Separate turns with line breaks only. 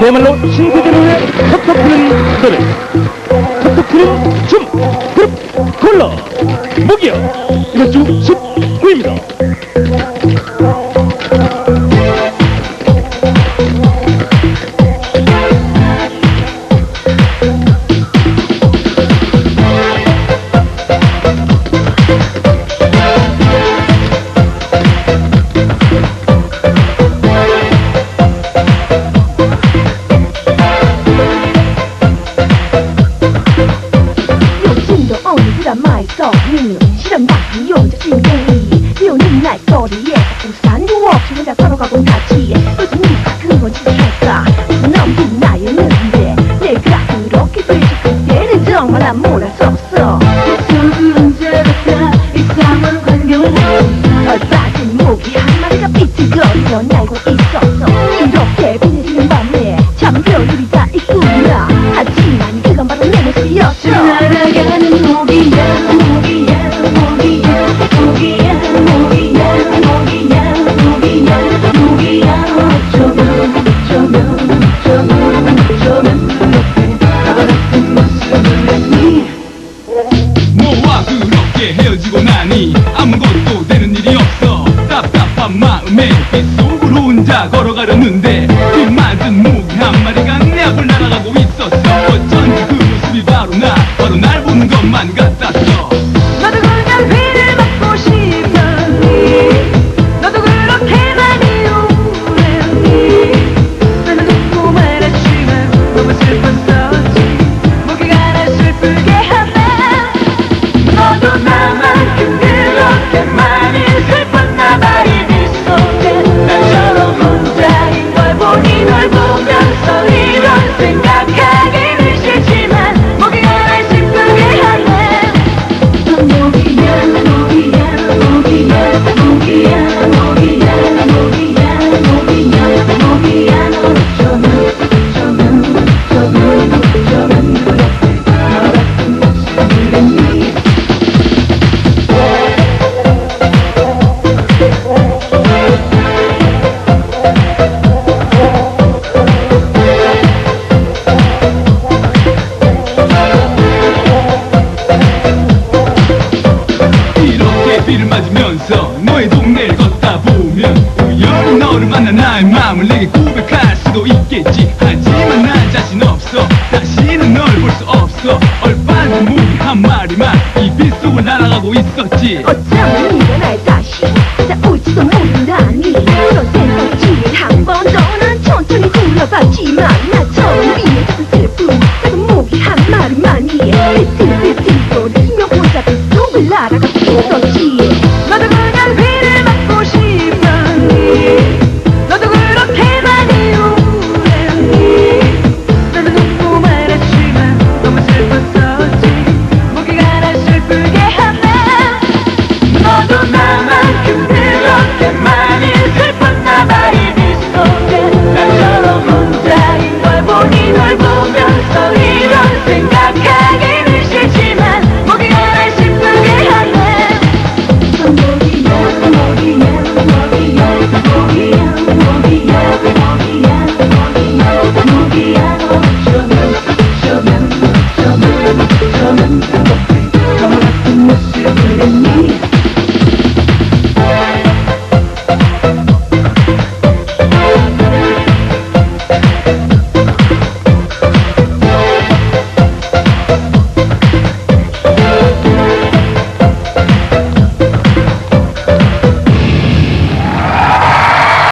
그야말로 신세대로의 텁텁히는 노래. 텁텁히는 춤. 그룹 콜러 목이요. 이번 주 19위입니다
poco con.
답답한 마음에 빗속으로 혼자 걸어가려는데 그 맞은 모기 한 마리가 내 앞을 날아가고 있었어. 어쩐지 그 모습이 바로 나 바로 날 보는 것만 같았어 비를 맞으면서 너의 동네를 걷다 보면 우연히 너를 만나 나의 마음을 내게 고백할 수도 있겠지. 하지만 나 자신 없어. 다시는 널 볼 수 없어. 얼빠진 무기 한 마리만 이 빗속을 날아가고 있었지.
어쩌면 네가 날 다시 싸울지도 모른다니. 그런 생각지 한번 너는 천천히 둘러봤지만 나 처음 위에 젖은 슬픔 작은 무기 한 마리만이. 비틀비틀 소리며 혼자 빗속을 날아가고 있었지.